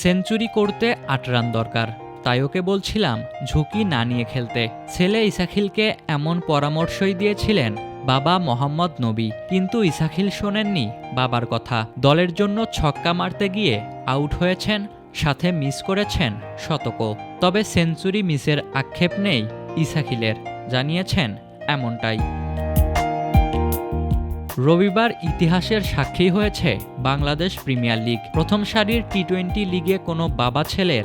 Century করতে আট run দরকার। তাই ওকে বলছিলাম, ঝুঁকি না নিয়ে খেলতে। ছেলে ইসাখিলকে এমন পরামর্শই দিয়েছিলেন, বাবা মোহাম্মদ নবী। কিন্তু ইসাখিল শোনেননি বাবার কথা। দলের জন্য ছক্কা মারতে গিয়ে আউট হয়েছেন, সাথে মিস করেছেন শতকও তবে সেঞ্চুরি মিসের আক্ষেপ নেই ইসাখিলের, জানিয়েছেন এমনটাই। রবিবার ইতিহাসের সাক্ষী হয়েছে বাংলাদেশ প্রিমিয়ার লিগ। প্রথম সারির টি টোয়েন্টি লিগে কোনো বাবা ছেলের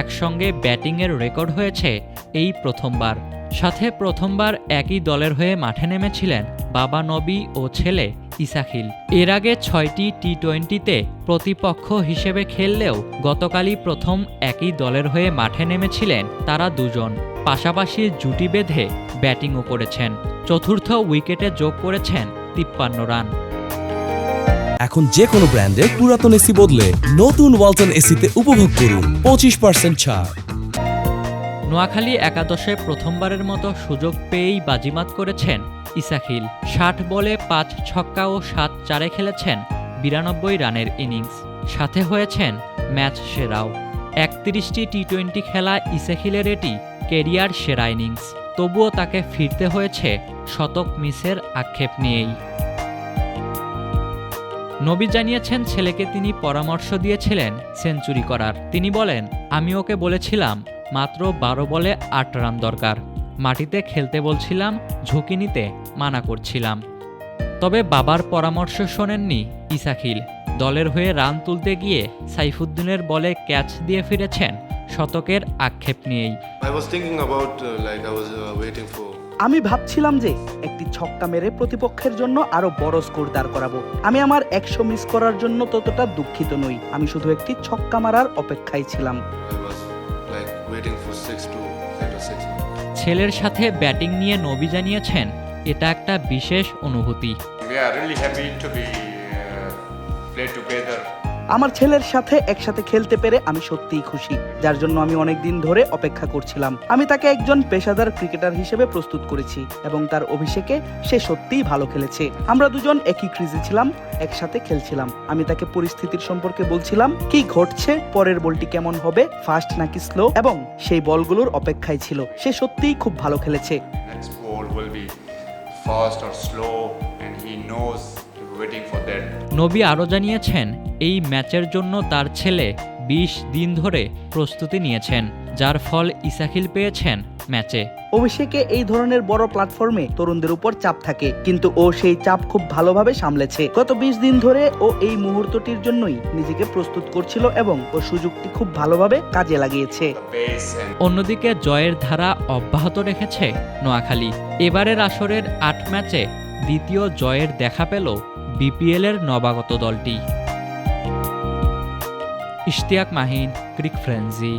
একসঙ্গে ব্যাটিংয়ের রেকর্ড হয়েছে এই প্রথমবার। সাথে প্রথমবার একই দলের হয়ে মাঠে নেমেছিলেন বাবা নবী ও ছেলে ইসাখিল। এর আগে ছয়টি টি টোয়েন্টিতে প্রতিপক্ষ হিসেবে খেললেও গতকালই প্রথম একই দলের হয়ে মাঠে নেমেছিলেন তারা দুজন। পাশাপাশি জুটি বেঁধে ব্যাটিংও করেছেন। চতুর্থ উইকেটে যোগ করেছেন তিপ্পান্ন রান। এখন যে কোনো ব্র্যান্ডের পুরাতন এসি বদলে নতুন ওয়ালটন এসিতে উপভোগ করুন পঁচিশ পার্সেন্ট ছাড়। নোয়াখালী একাদশে প্রথমবারের মতো সুযোগ পেয়েই বাজিমাত করেছেন ইসাখিল। ষাট বলে পাঁচ ছক্কা ও সাত চারে খেলেছেন বিরানব্বই রানের ইনিংস। সাথে হয়েছেন ম্যাচ সেরাও। একত্রিশটি টি টোয়েন্টি খেলা ইসাখিলের এটি কেরিয়ার সেরা ইনিংস। তবুও তাকে ফিরতে হয়েছে শতক মিসের আক্ষেপ নিয়েই। নবী জানিয়েছেন ছেলেকে তিনি পরামর্শ দিয়েছিলেন সেঞ্চুরি করার। তিনি বলেন, আমি ওকে বলেছিলাম, মাত্র বারো বলে আট রান দরকার। মাটিতে খেলতে বলছিলাম, ঝুঁকি নিতে মানা করছিলাম। তবে বাবার পরামর্শ শোনেননি ইসাখিল। দলের হয়ে রান তুলতে গিয়ে সাইফুদ্দিনের বলে ক্যাচ দিয়ে ফিরেছেন শতকের আক্ষেপ নিয়েই। I was thinking about uh, like I was uh, waiting for আমি ভাবছিলাম যে একটি ছক্কা মেরে প্রতিপক্ষের জন্য আরও বড় স্কোর দাঁড় করাবো। আমি আমার একশো মিস করার জন্য ততটা দুঃখিত নই। আমি শুধু একটি ছক্কা মারার অপেক্ষায় ছিলাম। I was like waiting for six to eight or six. ছেলের সাথে ব্যাটিং নিয়ে নবী জানিয়েছেন এটা একটা বিশেষ অনুভূতি। We are really happy to be uh, play together. আমার ছেলের সাথে একসাথে খেলতে পেরে আমি সত্যিই খুশি যার জন্য আমি অনেক দিন ধরে অপেক্ষা করছিলাম। আমি তাকে একজন পেশাদার ক্রিকেটার হিসেবে প্রস্তুত করেছি এবং তার অভিষেকে সে সত্যিই ভালো খেলেছে। আমরা দুজন একই ক্রিজে ছিলাম একসাথে খেলছিলাম। আমি তাকে পরিস্থিতির সম্পর্কে বলছিলাম কি ঘটছে? পরের বলটি কেমন হবে? ফাস্ট নাকি স্লো? এবং সেই বলগুলোর অপেক্ষায় ছিল। সে সত্যিই খুব ভালো খেলেছে। Fast or slow, নবী আরও জানিয়েছেন এই ম্যাচের জন্য তার ছেলে বিশ দিন ধরে প্রস্তুতি নিয়েছেন যার ফল ইসাখিল পেয়েছেন ম্যাচে। অভিষেকে এই ধরনের বড় প্ল্যাটফর্মে তরুণদের উপর চাপ থাকে কিন্তু ও সেই চাপ খুব ভালোভাবে সামলেছে। গত বিশ দিন ধরে ও এই মুহূর্তটির জন্যই নিজেকে প্রস্তুত করছিল এবং ও সুযোগটি খুব ভালোভাবে কাজে লাগিয়েছে। অন্যদিকে জয়ের ধারা অব্যাহত রেখেছে নোয়াখালী। এবারের আসরের আট ম্যাচে দ্বিতীয় জয়ের দেখা পেল বিপিএলের নবাগত দলটি। ইশতিয়াক মাহিন ক্রিক ফ্রেন্সি।